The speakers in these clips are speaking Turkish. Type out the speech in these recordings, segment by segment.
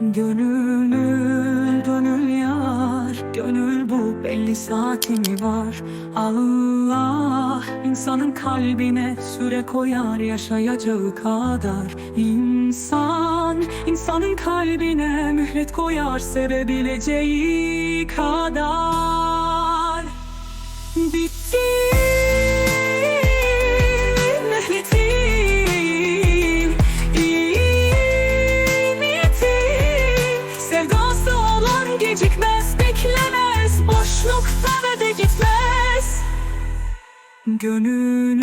Gönül, gönül yar Gönül bu belli saatini var. Allah insanın kalbine süre koyar yaşayacağı kadar. İnsan, insanın kalbine mühlet koyar sevebileceği kadar. Bitti gecikmez beklemez. Boşlukta ve de gitmez. Gönül,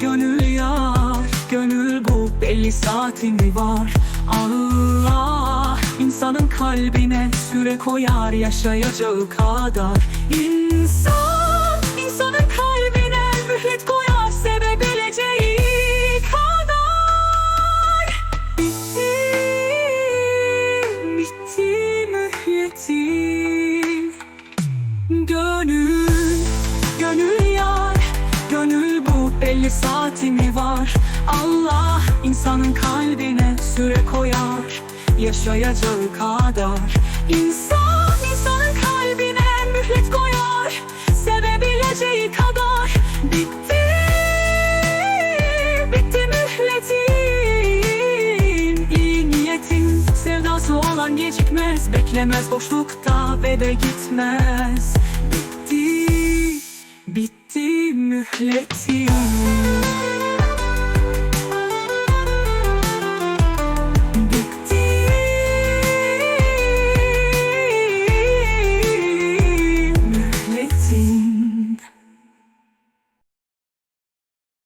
gönül yar Gönül bu. Belli saatini var. Allah insanın kalbine süre koyar yaşayacağı kadar. İnsan, bu belli saatimi var. Allah insanın kalbine süre koyar. Yaşayacağı kadar. İnsan insanın kalbine mühlet koyar. Sevebileceği kadar. Bitti, bitti mühletin İyi niyetin sevdası olan gecikmez. Beklemez boşlukta ve de gitmez. Bitti, bitti mühletin